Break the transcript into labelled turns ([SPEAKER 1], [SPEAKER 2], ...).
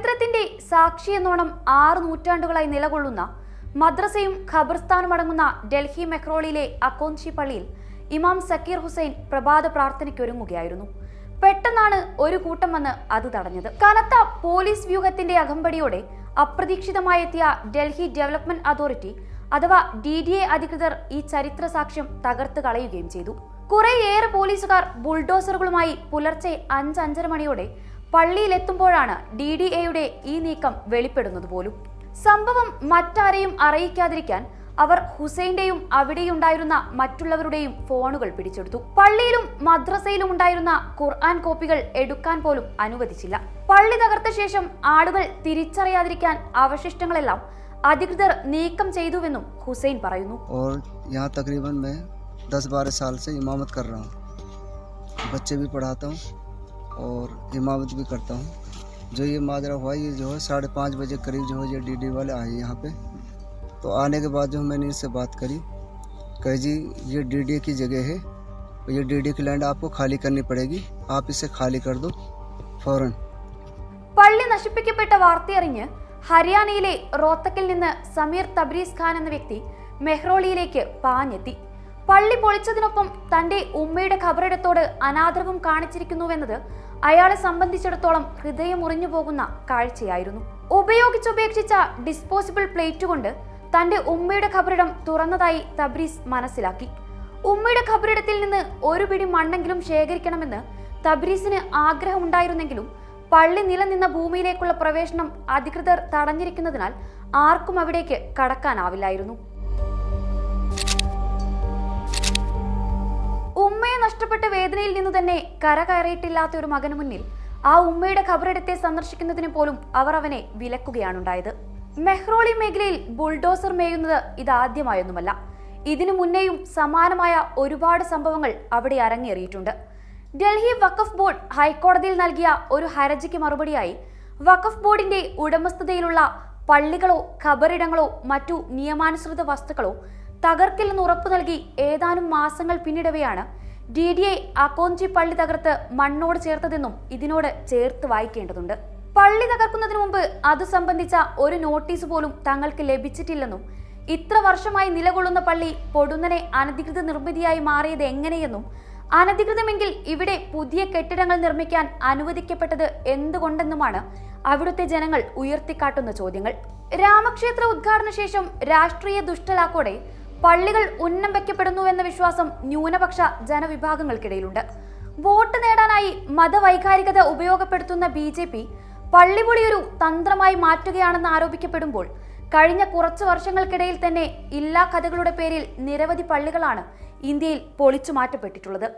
[SPEAKER 1] ചരിത്രത്തിന്റെ സാക്ഷിയെന്നോണം ആറ് നൂറ്റാണ്ടുകളായി നിലകൊള്ളുന്ന മദ്രസയും ഖബർസ്ഥാനും അടങ്ങുന്ന ഡൽഹി മെഹ്റോളിയിലെ അക്കോൻഷി പള്ളിയിൽ ഇമാം സക്കീർ ഹുസൈൻ പ്രഭാത പ്രാർത്ഥനയ്ക്കൊരുങ്ങുകയായിരുന്നു. പെട്ടെന്നാണ് ഒരു കൂട്ടം വന്ന് അത് തടഞ്ഞത്. കനത്ത പോലീസ് വ്യൂഹത്തിന്റെ അകമ്പടിയോടെ അപ്രതീക്ഷിതമായി എത്തിയ ഡൽഹി ഡെവലപ്മെന്റ് അതോറിറ്റി അഥവാ ഡി ഡി എ അധികൃതർ ഈ ചരിത്ര സാക്ഷ്യം തകർത്ത് കളയുകയും ചെയ്തു. കുറേയേറെ പോലീസുകാർ ബുൾഡോസറുകളുമായി പുലർച്ചെ അഞ്ച് അഞ്ചര മണിയോടെ പള്ളിയിലെത്തുമ്പോഴാണ് ഡി ഡി എയുടെ ഈ നീക്കം വെളിപ്പെടുന്നത് പോലും സംഭവം മറ്റാരെയും അറിയിക്കാതിരിക്കാൻ അവർ ഹുസൈന്റെയും അവിടെയുണ്ടായിരുന്ന മറ്റുള്ളവരുടെയും ഫോണുകൾ പിടിച്ചെടുത്തു പള്ളിയിലും മദ്രസയിലും ഉണ്ടായിരുന്ന ഖുർആൻ കോപ്പികൾ എടുക്കാൻ പോലും അനുവദിച്ചില്ല പള്ളി തകർത്ത ശേഷം ആളുകൾ തിരിച്ചറിയാതിരിക്കാൻ അവശിഷ്ടങ്ങളെല്ലാം അധികൃതർ നീക്കം ചെയ്തുവെന്നും ഹുസൈൻ പറയുന്നു
[SPEAKER 2] और यहाँ तकरीबन मैं दस बारह साल से इमामत कर रहा हूँ बच्चे भी पढ़ाता हूँ और इमामत भी करता हूँ जो ये माजरा हुआ ये जो है साढ़े पाँच बजे करीब जो है ये डी वाले आए यहाँ पे तो आने के बाद जो मैंने इनसे बात करी कहे जी ये डी की जगह है और ये डी की लैंड आपको खाली करनी पड़ेगी आप इसे खाली कर दो फ़ौरन
[SPEAKER 1] പള്ളി നശിപ്പിക്കപ്പെട്ട വാർത്തയറിഞ്ഞ് ഹരിയാനയിലെ റോത്തക്കിൽ നിന്ന് സമീർ തബ്രീസ് ഖാൻ എന്ന വ്യക്തി മെഹ്റോളിയിലേക്ക് പാഞ്ഞെത്തി പള്ളി പൊളിച്ചതിനൊപ്പം തന്റെ ഉമ്മയുടെ ഖബറിടത്തോട് അനാദരവും കാണിച്ചിരിക്കുന്നുവെന്നത് അയാളെ സംബന്ധിച്ചിടത്തോളം ഹൃദയം മുറിഞ്ഞു പോകുന്ന കാഴ്ചയായിരുന്നു. ഉപയോഗിച്ചുപേക്ഷിച്ച ഡിസ്പോസിബിൾ പ്ലേറ്റ് കൊണ്ട് തന്റെ ഉമ്മയുടെ ഖബറിടം തുറന്നതായി തബ്രീസ് മനസ്സിലാക്കി. ഉമ്മയുടെ ഖബറിടത്തിൽ നിന്ന് ഒരു പിടി മണ്ണെങ്കിലും ശേഖരിക്കണമെന്ന് തബ്രീസിന് ആഗ്രഹമുണ്ടായിരുന്നെങ്കിലും പള്ളി നിലനിന്ന ഭൂമിയിലേക്കുള്ള പ്രവേശനം അധികൃതർ തടഞ്ഞിരിക്കുന്നതിനാൽ ആർക്കും അവിടേക്ക് കടക്കാനാവില്ലായിരുന്നു. നഷ്ടപ്പെട്ട വേദനയിൽ നിന്ന് തന്നെ കര കയറിയിട്ടില്ലാത്ത ഒരു മകനു മുന്നിൽ ആ ഉമ്മയുടെ ഖബറിടത്തെ സന്ദർശിക്കുന്നതിന് പോലും അവർ അവനെ വിലക്കുകയാണുണ്ടായത്. മെഹ്റോളി മേഖലയിൽ ബുൾഡോസർ മേയുന്നത് ഇതാദ്യമായൊന്നുമല്ല. ഇതിനു മുന്നേയും സമാനമായ ഒരുപാട് സംഭവങ്ങൾ അവിടെ അരങ്ങേറിയിട്ടുണ്ട്. ഡൽഹി വഖഫ് ബോർഡ് ഹൈക്കോടതിയിൽ നൽകിയ ഒരു ഹർജിക്ക് മറുപടിയായി വഖഫ് ബോർഡിന്റെ ഉടമസ്ഥതയിലുള്ള പള്ളികളോ ഖബറിടങ്ങളോ മറ്റു നിയമാനുസൃത വസ്തുക്കളോ തകർക്കില്ലെന്ന് ഉറപ്പു നൽകി ഏതാനും മാസങ്ങൾ പിന്നിടവെയാണ് ഡി ഡി ഐ അക്കോഞ്ചി പള്ളി തകർത്ത് മണ്ണോട് ചേർത്തതെന്നും ഇതിനോട് ചേർത്ത് വായിക്കേണ്ടതുണ്ട്. പള്ളി തകർക്കുന്നതിന് മുമ്പ് അത് സംബന്ധിച്ച ഒരു നോട്ടീസ് പോലും തങ്ങൾക്ക് ലഭിച്ചിട്ടില്ലെന്നും ഇത്ര വർഷമായി നിലകൊള്ളുന്ന പള്ളി പൊടുന്നനെ അനധികൃത നിർമ്മിതിയായി മാറിയത് എങ്ങനെയെന്നും അനധികൃതമെങ്കിൽ ഇവിടെ പുതിയ കെട്ടിടങ്ങൾ നിർമ്മിക്കാൻ അനുവദിക്കപ്പെട്ടത് എന്തുകൊണ്ടെന്നുമാണ് അവിടുത്തെ ജനങ്ങൾ ഉയർത്തിക്കാട്ടുന്ന ചോദ്യങ്ങൾ. രാമക്ഷേത്ര ഉദ്ഘാടന ശേഷം രാഷ്ട്രീയ ദുഷ്ടലാക്കോടെ പള്ളികൾ ഉന്നം വയ്ക്കപ്പെടുന്നു എന്ന വിശ്വാസം ന്യൂനപക്ഷ ജനവിഭാഗങ്ങൾക്കിടയിലുണ്ട്. വോട്ട് നേടാനായി മതവൈകാരികത ഉപയോഗപ്പെടുത്തുന്ന ബി ജെ പി പള്ളിപൊളി ഒരു തന്ത്രമായി മാറ്റുകയാണെന്ന് ആരോപിക്കപ്പെടുമ്പോൾ കഴിഞ്ഞ കുറച്ച് വർഷങ്ങൾക്കിടയിൽ തന്നെ ഇല്ലാ കഥകളുടെ പേരിൽ നിരവധി പള്ളികളാണ് ഇന്ത്യയിൽ പൊളിച്ചു മാറ്റപ്പെട്ടിട്ടുള്ളത്.